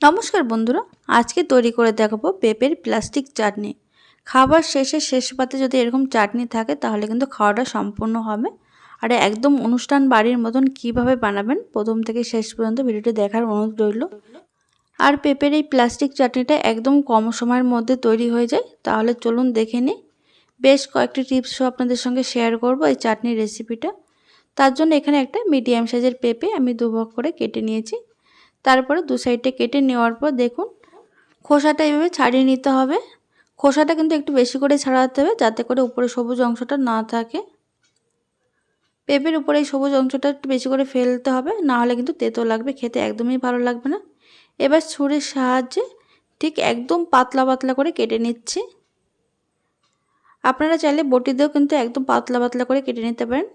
নমস্কার বন্ধুরা, আজকে তৈরি করে দেখাবো পেঁপের প্লাস্টিক চাটনি। খাবার শেষে শেষ পাতে যদি এরকম চাটনি থাকে, তাহলে কিন্তু খাওয়াটা সম্পূর্ণ হবে। আর একদম অনুষ্ঠান বাড়ির মতন কীভাবে বানাবেন, প্রথম থেকে শেষ পর্যন্ত ভিডিওটি দেখার অনুরোধ রইল। আর পেঁপের এই প্লাস্টিক চাটনিটা একদম কম সময়ের মধ্যে তৈরি হয়ে যায়, তাহলে চলুন দেখে নিই। বেশ কয়েকটি টিপসও আপনাদের সঙ্গে শেয়ার করব এই চাটনির রেসিপিটা। তার জন্য এখানে একটা মিডিয়াম সাইজের পেঁপে আমি দুভাগ করে কেটে নিয়েছি। তারপরে দু সাইডে কেটে নেওয়ার পর দেখুন, খোসাটা এইভাবে ছাড়িয়ে নিতে হবে। খোসাটা কিন্তু একটু বেশি করে ছাড়াতে হবে যাতে করে উপরে সবুজ অংশটা না থাকে। পেঁপের উপরে এই সবুজ অংশটা একটু বেশি করে ফেলতে হবে, না হলে কিন্তু তেতো লাগবে, খেতে একদমই ভালো লাগবে না। এবার ছুরির সাহায্যে ঠিক একদম পাতলা পাতলা করে কেটে নিচ্ছি। আপনারা চাইলে বটি দিয়েও কিন্তু একদম পাতলা পাতলা করে কেটে নিতে পারেন।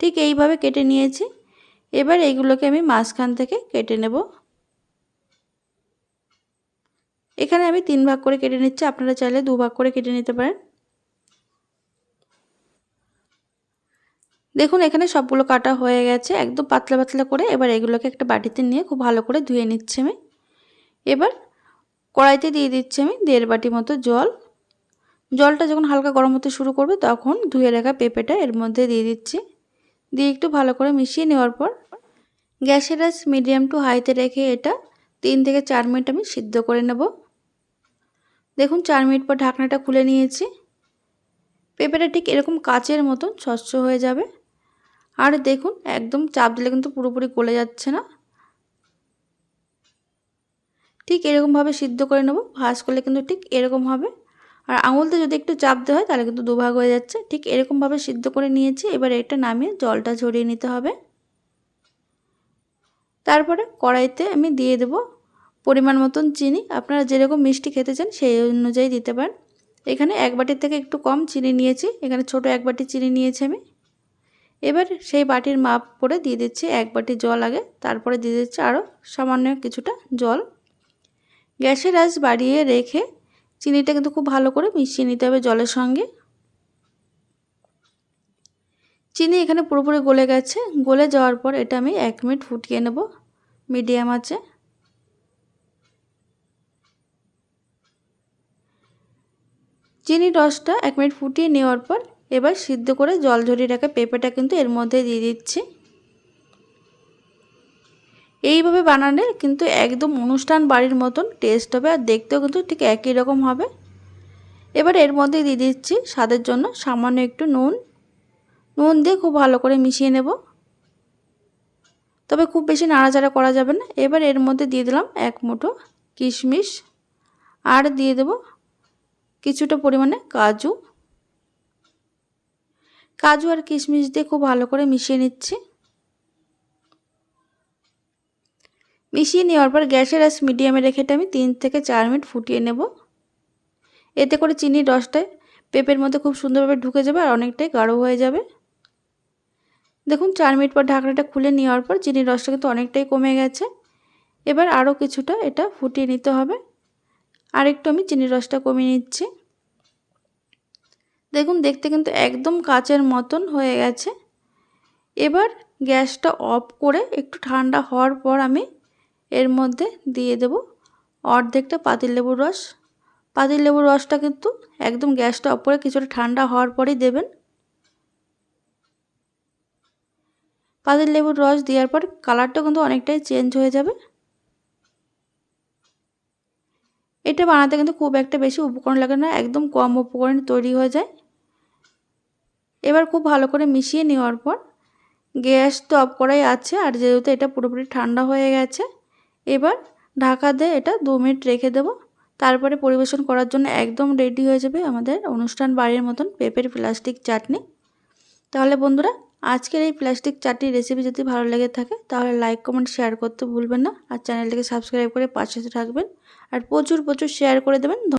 ঠিক এইভাবে কেটে নিয়েছি। এবার এইগুলোকে আমি মাঝখান থেকে কেটে নেব। এখানে আমি তিন ভাগ করে কেটে নিচ্ছি, আপনারা চাইলে দু ভাগ করে কেটে নিতে পারেন। দেখুন, এখানে সবগুলো কাটা হয়ে গেছে, একদম পাতলা পাতলা করে। এবার এগুলোকে একটা বাটিতে নিয়ে খুব ভালো করে ধুয়ে নিচ্ছি আমি। এবার কড়াইতে দিয়ে দিচ্ছি আমি দেড় বাটি মতো জল। জলটা যখন হালকা গরম হতে শুরু করবে, তখন ধুয়ে রাখা পেঁপেটা এর মধ্যে দিয়ে দিচ্ছি। দিয়ে একটু ভালো করে মিশিয়ে নেওয়ার পর গ্যাসের আস মিডিয়াম টু হাইতে রেখে এটা তিন থেকে চার মিনিট আমি সিদ্ধ করে নেব। দেখুন, চার মিনিট পর ঢাকনাটা খুলে নিয়েছি। পেঁপেটা ঠিক এরকম কাচের মতন স্বচ্ছ হয়ে যাবে। আর দেখুন, একদম চাপ দিলে কিন্তু পুরোপুরি গলে যাচ্ছে না। ঠিক এরকমভাবে সিদ্ধ করে নেব। ভাজ করলে কিন্তু ঠিক এরকম হবে। আর আঙুলতে যদি একটু চাপ দেওয়া হয়, তাহলে কিন্তু দুভাগ হয়ে যাচ্ছে। ঠিক এরকমভাবে সিদ্ধ করে নিয়েছি। এবার এটা নামিয়ে জলটা ঝরিয়ে নিতে হবে। তারপরে কড়াইতে আমি দিয়ে দেব পরিমাণ মতন চিনি। আপনারা যেরকম মিষ্টি খেতে চান সেই অনুযায়ী দিতে পারেন। এখানে এক বাটির থেকে একটু কম চিনি নিয়েছি। এখানে ছোট এক বাটি চিনি নিয়েছি আমি। এবার সেই বাটির মাপ করে দিয়ে দিচ্ছি এক বাটি জল আগে। তারপরে দিয়ে দিচ্ছি আরও সামান্য কিছুটা জল। গ্যাসের আঁচ বাড়িয়ে রেখে চিনিটা কিন্তু খুব ভালো করে মিশিয়ে নিতে হবে জলের সঙ্গে। চিনি এখানে পুরোপুরি গলে গেছে। গলে যাওয়ার পর এটা আমি এক মিনিট ফুটিয়ে নেব। মিডিয়াম আছে। চিনি রসটা এক মিনিট ফুটিয়ে নেওয়ার পর এবার সিদ্ধ করে জল ঝরিয়ে রাখা পেঁপেটা কিন্তু এর মধ্যে দিয়ে দিচ্ছি। এইভাবে বানালে কিন্তু একদম অনুষ্ঠান বাড়ির মতন টেস্ট হবে আর দেখতেও কিন্তু ঠিক একই রকম হবে। এবার এর মধ্যে দিয়ে দিচ্ছি স্বাদের জন্য সামান্য একটু নুন। নুন দিয়ে খুব ভালো করে মিশিয়ে নেব। তবে খুব বেশি নাড়াচাড়া করা যাবে না। এবার এর মধ্যে দিয়ে দিলাম এক মুঠো কিশমিশ আর দিয়ে দেব কিছুটা পরিমাণে কাজু। কাজু আর কিশমিশ দিয়ে খুব ভালো করে মিশিয়ে নিচ্ছি। মিশিয়ে নেওয়ার পর গ্যাসের আস মিডিয়ামে রেখে আমি তিন থেকে চার মিনিট ফুটিয়ে নেব। এতে করে চিনির রসটায় পেঁপের মধ্যে খুব সুন্দরভাবে ঢুকে যাবে আর অনেকটাই গাঢ় হয়ে যাবে। দেখুন, চার মিনিট পর ঢাকনাটা খুলে নেওয়ার পর চিনির রসটা কিন্তু অনেকটাই কমে গেছে। এবার আরও কিছুটা এটা ফুটিয়ে নিতে হবে। আর একটু আমি চিনির রসটা কমিয়ে নিচ্ছি। দেখুন, দেখতে কিন্তু একদম কাচের মতন হয়ে গেছে। এবার গ্যাসটা অফ করে একটু ঠান্ডা হওয়ার পর আমি এর মধ্যে দিয়ে দেব অর্ধেকটা পাতিলেবুর রস। পাতিলেবুর রসটা কিন্তু একদম গ্যাসটা অফ করে কিছুটা ঠান্ডা হওয়ার পরেই দেবেন। পাতিল লেবুর রস দেওয়ার পর কালারটা কিন্তু অনেকটাই চেঞ্জ হয়ে যাবে। এটা বানাতে কিন্তু খুব একটা বেশি উপকরণ লাগে না, একদম কম উপকরণ তৈরি হয়ে যায়। এবার খুব ভালো করে মিশিয়ে নেওয়ার পর গ্যাস তো অফ করাই আছে, আর যেহেতু এটা পুরোপুরি ঠান্ডা হয়ে গেছে, এবার ঢাকা দিয়ে এটা দু মিনিট রেখে দেবো। তারপরে পরিবেশন করার জন্য একদম রেডি হয়ে যাবে আমাদের অনুষ্ঠান বাড়ির মতন পেঁপের প্লাস্টিক চাটনি। তাহলে বন্ধুরা আজকের এই প্লাস্টিক চাটনির রেসিপি যদি ভালো লেগে থাকে, তাহলে লাইক কমেন্ট শেয়ার করতে ভুলবেন না। আর চ্যানেলটিকে সাবস্ক্রাইব করে পাশে থাকবেন। আর প্রচুর প্রচুর শেয়ার করে দেবেন।